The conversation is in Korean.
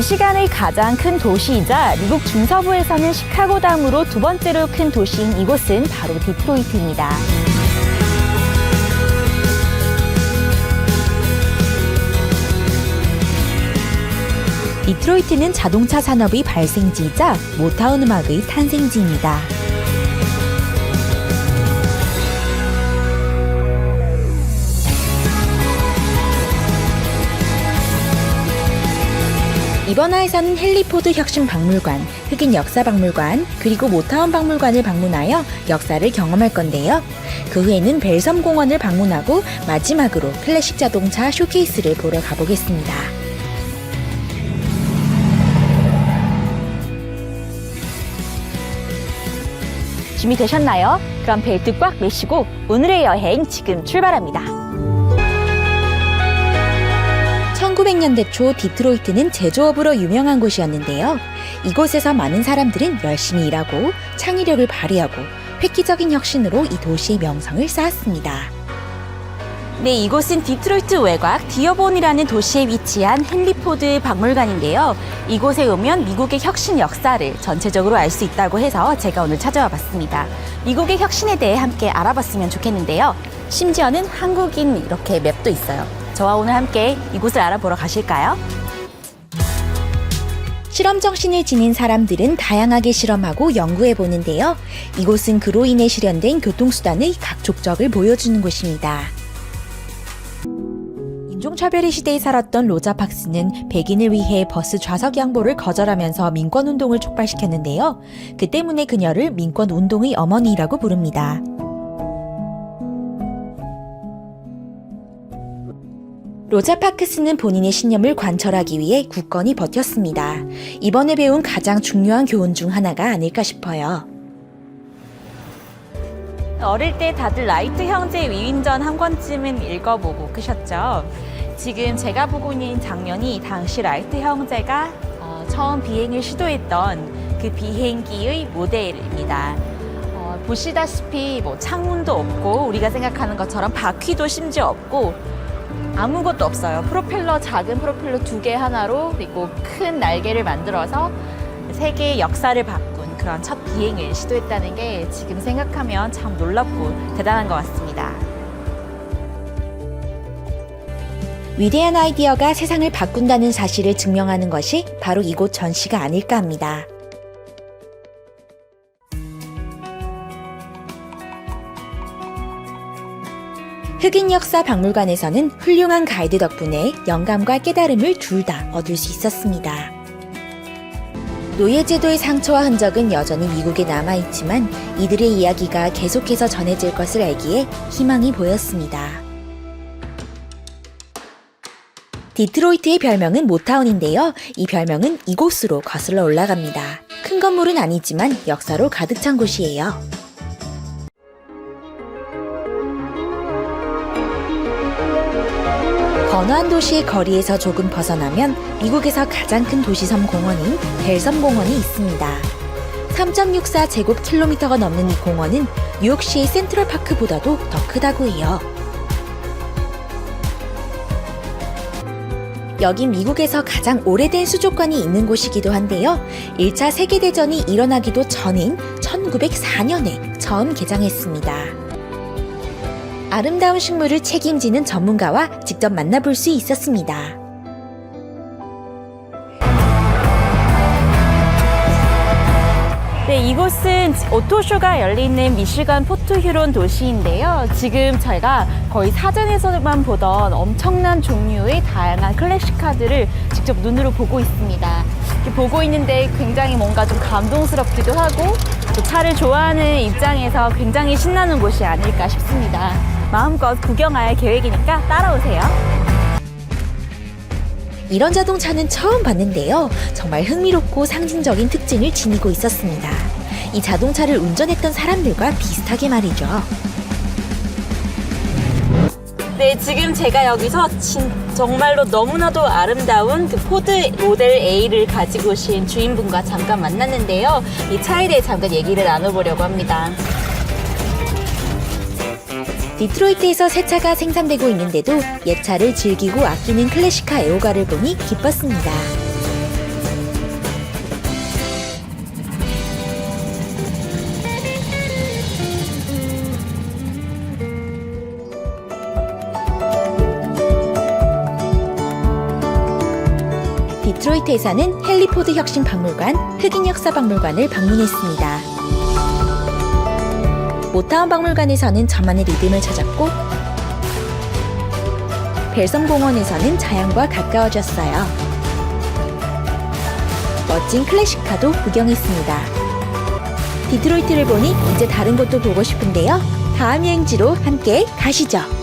미시간의 가장 큰 도시이자 미국 중서부에서는 시카고 다음으로 두 번째로 큰 도시인 이곳은 바로 디트로이트입니다. 디트로이트는 자동차 산업의 발생지이자 모타운 음악의 탄생지입니다. 이번 화에서는 헨리포드 혁신 박물관, 흑인 역사 박물관, 그리고 모타운 박물관을 방문하여 역사를 경험할 건데요. 그 후에는 벨섬 공원을 방문하고 마지막으로 클래식 자동차 쇼케이스를 보러 가보겠습니다. 준비되셨나요? 그럼 벨트 꽉 매시고 오늘의 여행 지금 출발합니다. 1900년대 초 디트로이트는 제조업으로 유명한 곳이었는데요. 이곳에서 많은 사람들은 열심히 일하고 창의력을 발휘하고 획기적인 혁신으로 이 도시의 명성을 쌓았습니다. 네, 이곳은 디트로이트 외곽 디어본이라는 도시에 위치한 헨리 포드 박물관인데요. 이곳에 오면 미국의 혁신 역사를 전체적으로 알 수 있다고 해서 제가 오늘 찾아와 봤습니다. 미국의 혁신에 대해 함께 알아봤으면 좋겠는데요. 심지어는 한국인 이렇게 맵도 있어요. 저와 오늘 함께 이곳을 알아보러 가실까요? 실험 정신을 지닌 사람들은 다양하게 실험하고 연구해 보는데요. 이곳은 그로 인해 실현된 교통수단의 각 족적을 보여주는 곳입니다. 인종차별의 시대에 살았던 로자 팍스는 백인을 위해 버스 좌석 양보를 거절하면서 민권운동을 촉발시켰는데요. 그 때문에 그녀를 민권운동의 어머니라고 부릅니다. 로자 파크스는 본인의 신념을 관철하기 위해 굳건히 버텼습니다. 이번에 배운 가장 중요한 교훈 중 하나가 아닐까 싶어요. 어릴 때 다들 라이트 형제 위인전 한 권쯤은 읽어보고 크셨죠? 지금 제가 보고 있는 장면이 당시 라이트 형제가 어, 처음 비행을 시도했던 그 비행기의 모델입니다. 어, 보시다시피 뭐 창문도 없고 우리가 생각하는 것처럼 바퀴도 심지어 없고 아무것도 없어요. 프로펠러 작은 프로펠러 두 개 하나로 그리고 큰 날개를 만들어서 세계의 역사를 바꾼 그런 첫 비행을 시도했다는 게 지금 생각하면 참 놀랍고 대단한 것 같습니다. 위대한 아이디어가 세상을 바꾼다는 사실을 증명하는 것이 바로 이곳 전시가 아닐까 합니다. 흑인 역사 박물관에서는 훌륭한 가이드 덕분에 영감과 깨달음을 둘 다 얻을 수 있었습니다. 노예제도의 상처와 흔적은 여전히 미국에 남아있지만 이들의 이야기가 계속해서 전해질 것을 알기에 희망이 보였습니다. 디트로이트의 별명은 모타운인데요. 이 별명은 이곳으로 거슬러 올라갑니다. 큰 건물은 아니지만 역사로 가득 찬 곳이에요. 번화한 도시의 거리에서 조금 벗어나면 미국에서 가장 큰 도시섬 공원인 벨섬 공원이 있습니다. 3.64 제곱킬로미터가 넘는 이 공원은 뉴욕시의 센트럴파크보다도 더 크다고 해요. 여기 미국에서 가장 오래된 수족관이 있는 곳이기도 한데요. 1차 세계대전이 일어나기도 전인 1904년에 처음 개장했습니다. 아름다운 식물을 책임지는 전문가와 직접 만나볼 수 있었습니다. 네, 이곳은 오토쇼가 열리는 미시간 포트 휴론 도시인데요. 지금 저희가 거의 사전에서만 보던 엄청난 종류의 다양한 클래식 카드를 직접 눈으로 보고 있습니다. 보고 있는데 굉장히 뭔가 좀 감동스럽기도 하고 또 차를 좋아하는 입장에서 굉장히 신나는 곳이 아닐까 싶습니다. 마음껏 구경할 계획이니까 따라오세요. 이런 자동차는 처음 봤는데요. 정말 흥미롭고 상징적인 특징을 지니고 있었습니다. 이 자동차를 운전했던 사람들과 비슷하게 말이죠. 네, 지금 제가 여기서 진, 정말로 너무나도 아름다운 그 포드 모델 A를 가지고 오신 주인분과 잠깐 만났는데요. 이 차에 대해 잠깐 얘기를 나눠보려고 합니다. 디트로이트에서 새 차가 생산되고 있는데도 옛 차를 즐기고 아끼는 클래식카 애호가를 보니 기뻤습니다. 디트로이트에서는 헨리포드 혁신 박물관, 흑인 역사 박물관을 방문했습니다. 모타운 박물관에서는 저만의 리듬을 찾았고 벨섬 공원에서는 자연과 가까워졌어요. 멋진 클래식카도 구경했습니다. 디트로이트를 보니 이제 다른 곳도 보고 싶은데요. 다음 여행지로 함께 가시죠.